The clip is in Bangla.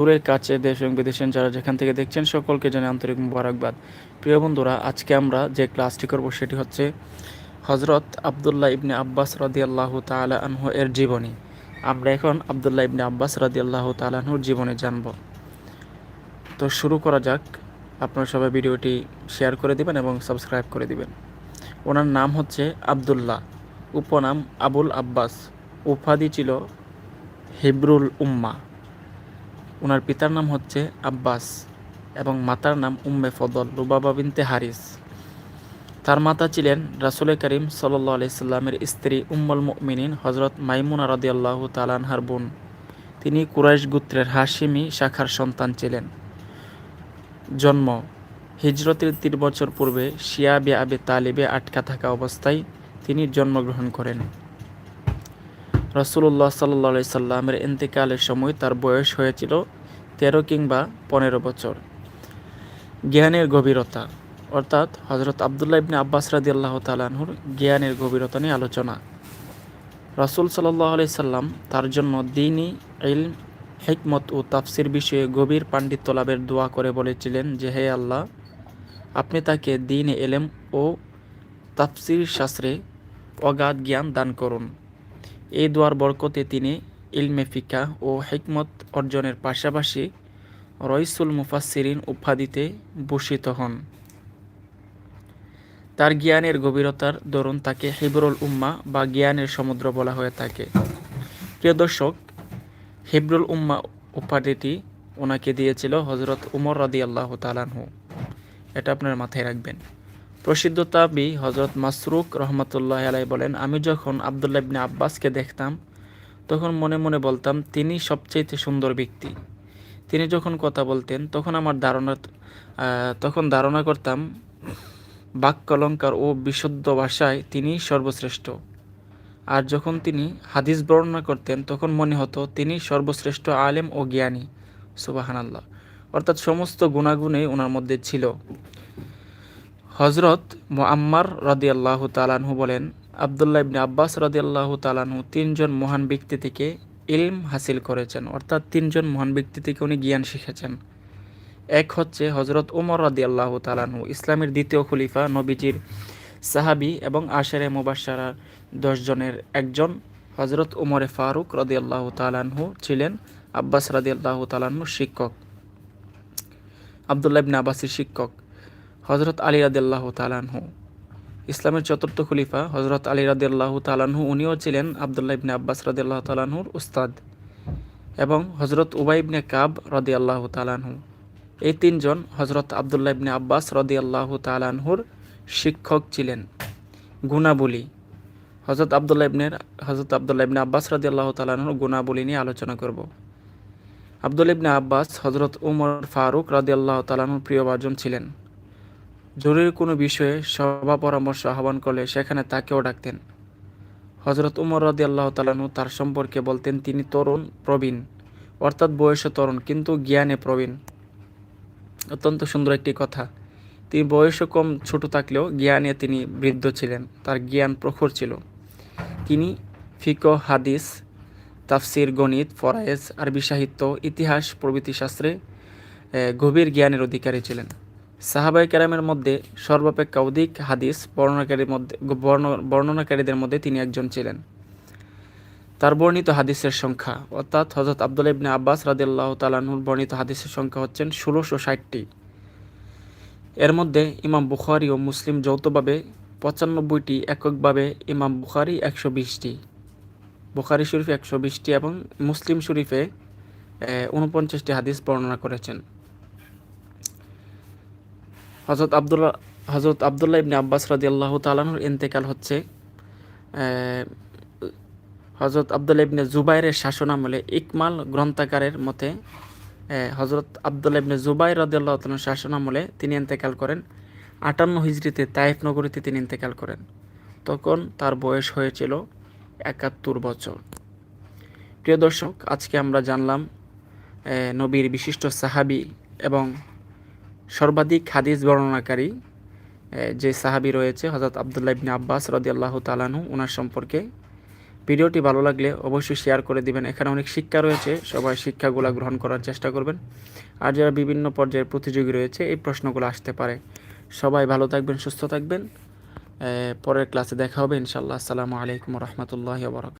দূরের কাছে দেশ এবং বিদেশের যারা যেখান থেকে দেখছেন সকলকে জানে আন্তরিক মুবারকবাদ। প্রিয় বন্ধুরা, আজকে আমরা যে ক্লাসটি করব সেটি হচ্ছে হজরত আবদুল্লাহ ইবনে আব্বাস রদিয়াল্লাহ তালা আনহু এর জীবনী। আমরা এখন আবদুল্লাহ ইবনে আব্বাস রদিয়াল্লাহ তালাহুর জীবনে জানব। তো শুরু করা যাক। আপনারা সবাই ভিডিওটি শেয়ার করে দিবেন এবং সাবস্ক্রাইব করে দিবেন। ওনার নাম হচ্ছে আবদুল্লাহ, উপনাম আবুল আব্বাস। উপাধি ছিল হিব্রুল উম্মা। ওনার পিতার নাম হচ্ছে আব্বাস এবং মাতার নাম উম্মে ফদল, রুবাবা বিনতে হারিস। তার মাতা ছিলেন রাসুল করিম সাল্লাহ আলাইসাল্লামের স্ত্রী উম্মল মুমিনিন হজরত মাইমুনা রদিয়াল্লাহ তালানহার বোন। তিনি কুরাইশ গোত্রের হাসিমি শাখার সন্তান ছিলেন। জন্ম, হিজরতের তিন বছর পূর্বে শিয়া বে আবে তালিবে আটকা থাকা অবস্থায় তিনি জন্মগ্রহণ করেন। রসুল্লাহ সাল্লি সাল্লামের ইন্তেকালের সময় তার বয়স হয়েছিল তেরো কিংবা পনেরো বছর। জ্ঞানের গভীরতা, অর্থাৎ হজরত আবদুল্লাহ ইবনে আব্বাস রাদি আল্লাহ তালাহুর জ্ঞানের গভীরতা নিয়ে আলোচনা। রসুল সাল্লাহ আলি সাল্লাম তার জন্য দিনই ইলম, হেকমত ও তাফসির বিষয়ে গভীর পাণ্ডিত্য লাভের দোয়া করে বলেছিলেন যে, হে আল্লাহ, আপনি তাকে দিন এলেম ও তাফসির শাস্ত্রে অগাধ জ্ঞান দান করুন। এই দোয়ার বরকতে তিনি ইলমে ফিকা ও হেকমত অর্জনের পাশাপাশি রইসুল মুফাসিরিন উপাধিতে ভূষিত হন। তার জ্ঞানের গভীরতার দরুন তাকে হিবরুল উম্মা বা জ্ঞানের সমুদ্র বলা হয়ে থাকে। প্রিয় দর্শক, হিবরুল উম্মা উপাধিটি ওনাকে দিয়েছিল হজরত উমর রাদি আল্লাহ তালানহু এটা আপনার মাথায় রাখবেন। প্রসিদ্ধ তাবি হজরত মাসরুক রহমতুল্লাহ আলাই বলেন, আমি যখন আবদুল্লাহ আব্বাসকে দেখতাম তখন মনে মনে বলতাম, তিনি সবচেয়ে সুন্দর ব্যক্তি। তিনি যখন কথা বলতেন, তখন আমার ধারণা তখন ধারণা করতাম, বাক্যলঙ্কার ও বিশুদ্ধ ভাষায় তিনি সর্বশ্রেষ্ঠ। আর যখন তিনি হাদিস বর্ণনা করতেন, তখন মনে হতো, তিনি সর্বশ্রেষ্ঠ আলেম ও জ্ঞানী। সুবাহান আল্লাহ অর্থাৎ সমস্ত গুণাগুণে ওনার মধ্যে ছিল। হজরত মোয়াম্মার রদি আল্লাহ তালানহু বলেন আবদুল্লাহ ইবনে আব্বাস রদি আল্লাহ তালানহু তিনজন মহান ব্যক্তি থেকে ইলম হাসিল করেছেন। অর্থাৎ তিনজন মহান ব্যক্তি থেকে উনি জ্ঞান শিখেছেন। এক হচ্ছে হজরত উমর রদি আল্লাহ তালানহু ইসলামের দ্বিতীয় খলিফা, নবীজির সাহাবি এবং আশেরে মুবাসারা দশজনের একজন। হজরত উমরে ফারুক রদি আল্লাহ তালানহু ছিলেন আব্বাস রাদি আল্লাহ তালানহুর শিক্ষক। আবদুল্লাহ ইবনে আব্বাসের শিক্ষক। হজরত আলী রাদিল্লাহ তালানহু ইসলামের চতুর্থ খলিফা হজরত আলী রাদিল্লাহ তালানহু উনিও ছিলেন আবদুল্লাহ ইবনে আব্বাস রাদিল্লাহ তালানহুর উস্তাদ এবং হজরত উবাই ইবনে কাব রদি আল্লাহ তালানহু এই তিনজন হজরত আবদুল্লাহ ইবনে আব্বাস রদি আল্লাহ তালানহুর শিক্ষক ছিলেন। গুণাবলী। হজরত আবদুল্লাহ ইবনের হজরত আবদুল্লাহ ইবনে আব্বাস রদি আল্লাহ তালানহুর গুণাবলী নিয়ে আলোচনা করব। আবদুল ইবনে আব্বাস হজরত উমর ফারুক রদি আল্লাহ তালানহুর প্রিয় বাজন ছিলেন। জরুরি কোনো বিষয়ে সভা পরামর্শ আহ্বান করলে সেখানে তাকেও ডাকতেন। হজরত উমর রদি আল্লাহ তালানু তার সম্পর্কে বলতেন, তিনি তরুণ, প্রবীণ। অর্থাৎ বয়সে তরুণ, কিন্তু জ্ঞানে প্রবীণ। অত্যন্ত সুন্দর একটি কথা। তিনি বয়সে কম, ছোট থাকলেও জ্ঞানে তিনি বৃদ্ধ ছিলেন, তার জ্ঞান প্রখর ছিল। তিনি ফিক হাদিস, তাফসির, গণিত, ফরায়েজ, আরবি সাহিত্য, ইতিহাস, প্রভৃতি শাস্ত্রে গভীর জ্ঞানের অধিকারী ছিলেন। সাহাবাই কেরামের মধ্যে সর্বাপেক্ষা অধিক হাদিস বর্ণনাকারীর মধ্যে বর্ণনাকারীদের মধ্যে তিনি একজন ছিলেন। তার বর্ণিত হাদিসের সংখ্যা, অর্থাৎ হজরত আব্দুল ইবনে আব্বাস রাদিল্লাহ তালাহুর বর্ণিত হাদিসের সংখ্যা হচ্ছেন ষোলোশো ষাটটি। এর মধ্যে ইমাম বুখারি ও মুসলিম যৌথভাবে পঁচানব্বইটি, এককভাবে ইমাম বুখারি একশো বিশটি, বুখারি শরীফে একশো বিশটি এবং মুসলিম শরীফে উনপঞ্চাশটি হাদিস বর্ণনা করেছেন। হজরত আবদুল্লাহ হজরত আবদুল্লাহ ইবনে আব্বাস রাজি আল্লাহ তালানুর ইন্তেকাল হচ্ছে হজরত আবদুল্লাহ ইবনে জুবাইরের শাসনামলে ইকমাল গ্রন্থাকারের মতে হজরত আবদুল্লাহ ইবনে জুবাই রাজি আল্লাহ তালার শাসনামলে তিনি ইন্তেকাল করেন। আটান্ন হিজড়িতে তাইফ নগরীতে তিনি ইন্তেকাল করেন। তখন তার বয়স হয়েছিল একাত্তর বছর। প্রিয় দর্শক, আজকে আমরা জানলাম নবীর বিশিষ্ট সাহাবি এবং সর্বাধিক হাদিস বর্ণনাকারী যে সাহাবি রয়েছে হজরত আবদুল্লাহ ইবনে আব্বাস রদি আল্লাহ তালানহু ওনার সম্পর্কে। ভিডিওটি ভালো লাগলে অবশ্যই শেয়ার করে দিবেন। এখানে অনেক শিক্ষা রয়েছে, সবাই শিক্ষাগুলো গ্রহণ করার চেষ্টা করবেন। আর যারা বিভিন্ন পর্যায়ের প্রতিযোগী রয়েছে, এই প্রশ্নগুলো আসতে পারে। সবাই ভালো থাকবেন, সুস্থ থাকবেন। পরের ক্লাসে দেখা হবে ইনশাল্লাহ আসসালামু আলাইকুম রহমতুল্লাহ বরক